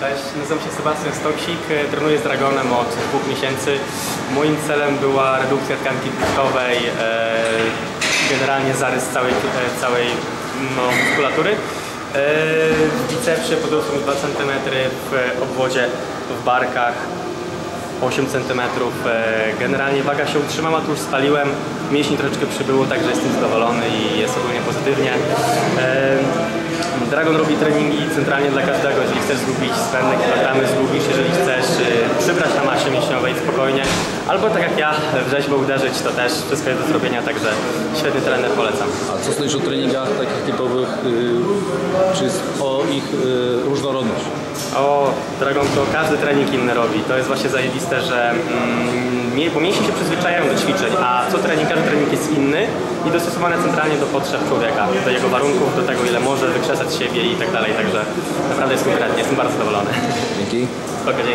Cześć, nazywam się Sebastian Stoksik, e, trenuję z Dragonem od dwóch miesięcy. Moim celem była redukcja tkanki tłuszczowej, e, generalnie zarys całej, e, całej no, muskulatury. W bicepsie podrosłem 2 cm, w obwodzie, w barkach 8 cm. Generalnie waga się utrzymała, tu już spaliłem, mięśni troszeczkę przybyło, także jestem zadowolony i jest ogólnie pozytywnie. Dragon robi treningi centralnie dla każdego, chcesz zgubić spędne kilogramy, zgubisz, jeżeli chcesz y, przybrać na masie mięśniowej spokojnie, albo tak jak ja w rzeźbę uderzyć, to też wszystko jest do zrobienia, także świetny trener, polecam. A co sądzisz o treningach takich typowych, y, czy o ich y, różnorodność? O, Dragon to każdy trening inny robi. To jest właśnie zajebiste, że mm, bo mięśnie się przyzwyczajają do ćwiczeń, a co trening, każdy trening jest inny i dostosowany centralnie do potrzeb człowieka, do jego warunków, do tego ile może wykrzesać siebie i tak dalej. Także naprawdę jest konkretnie, jestem bardzo zadowolony. Dzięki. Spoko, dzięki.